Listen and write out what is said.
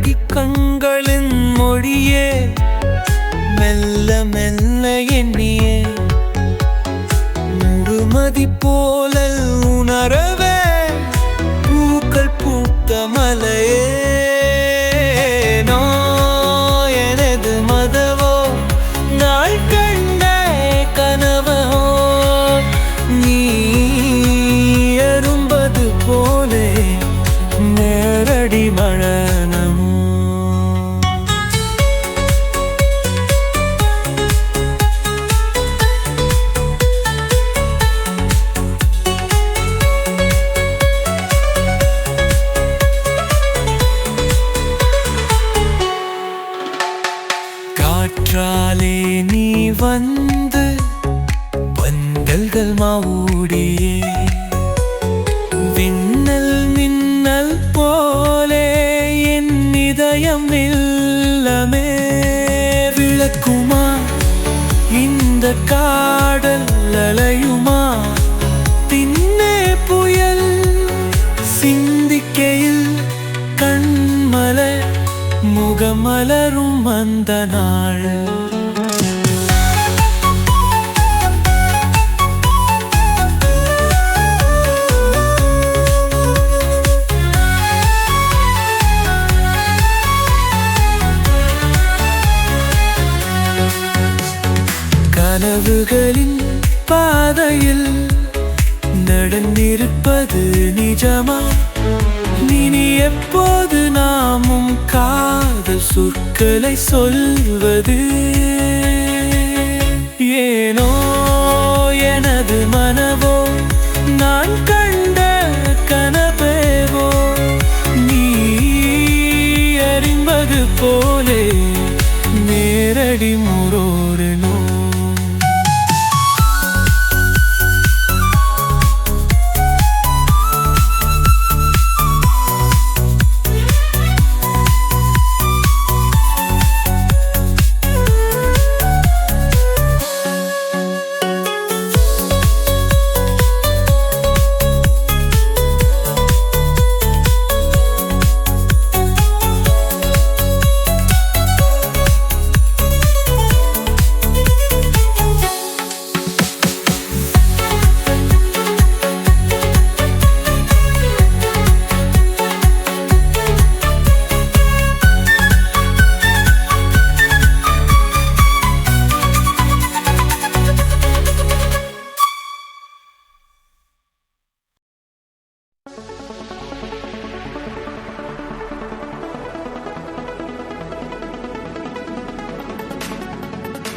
அழகி கண்களின் மொழியே மெல்ல மெல்ல எண்ணியே. முழுமதி போல உணரவே பூக்கள் பூத்த மலையே. நோ எனது மதவோ நாள் கண்ட கனவோ நீ அரும்பது போலே நேரடி மழை. என்றாலே நீ வந்து பந்தல்கள் மாவூடியே. விண்ணல் மின்னல் போலே என் இதயம் இல்லமே விளக்குமா? இந்த காடல் அலையுமா? தின்னே புயல் சிந்திக்கையில் கண்மலர் முகமலரும் அந்த நாள். கனவுகளின் பாதையில் நடந்திருப்பது நிஜமா? சொற்களை சொல்வது ஏனோ எனது மனவோ? நான் கண்ட கனவேவோ? நீ அறிம்பது போலே நேரடி முறோ